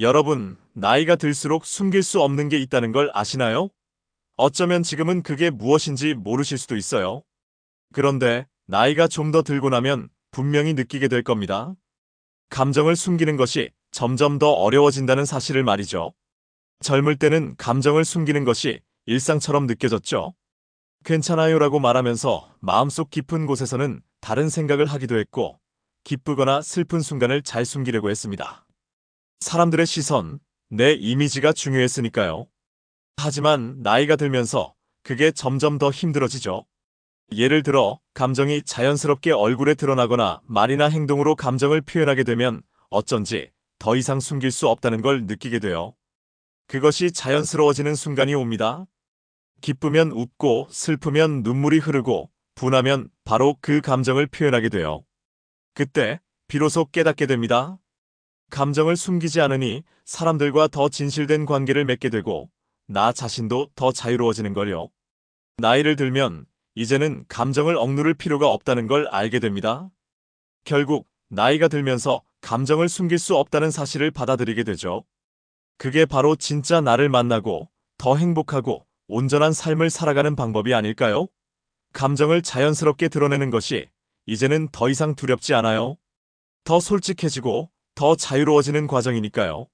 여러분, 나이가 들수록 숨길 수 없는 게 있다는 걸 아시나요? 어쩌면 지금은 그게 무엇인지 모르실 수도 있어요. 그런데 나이가 좀 더 들고 나면 분명히 느끼게 될 겁니다. 감정을 숨기는 것이 점점 더 어려워진다는 사실을 말이죠. 젊을 때는 감정을 숨기는 것이 일상처럼 느껴졌죠. 괜찮아요 라고 말하면서 마음속 깊은 곳에서는 다른 생각을 하기도 했고, 기쁘거나 슬픈 순간을 잘 숨기려고 했습니다. 사람들의 시선, 내 이미지가 중요했으니까요. 하지만 나이가 들면서 그게 점점 더 힘들어지죠. 예를 들어, 감정이 자연스럽게 얼굴에 드러나거나 말이나 행동으로 감정을 표현하게 되면 어쩐지 더 이상 숨길 수 없다는 걸 느끼게 돼요. 그것이 자연스러워지는 순간이 옵니다. 기쁘면 웃고 슬프면 눈물이 흐르고 분하면 바로 그 감정을 표현하게 돼요. 그때 비로소 깨닫게 됩니다. 감정을 숨기지 않으니 사람들과 더 진실된 관계를 맺게 되고 나 자신도 더 자유로워지는 걸요. 나이를 들면 이제는 감정을 억누를 필요가 없다는 걸 알게 됩니다. 결국 나이가 들면서 감정을 숨길 수 없다는 사실을 받아들이게 되죠. 그게 바로 진짜 나를 만나고 더 행복하고 온전한 삶을 살아가는 방법이 아닐까요? 감정을 자연스럽게 드러내는 것이 이제는 더 이상 두렵지 않아요. 더 솔직해지고 더 자유로워지는 과정이니까요.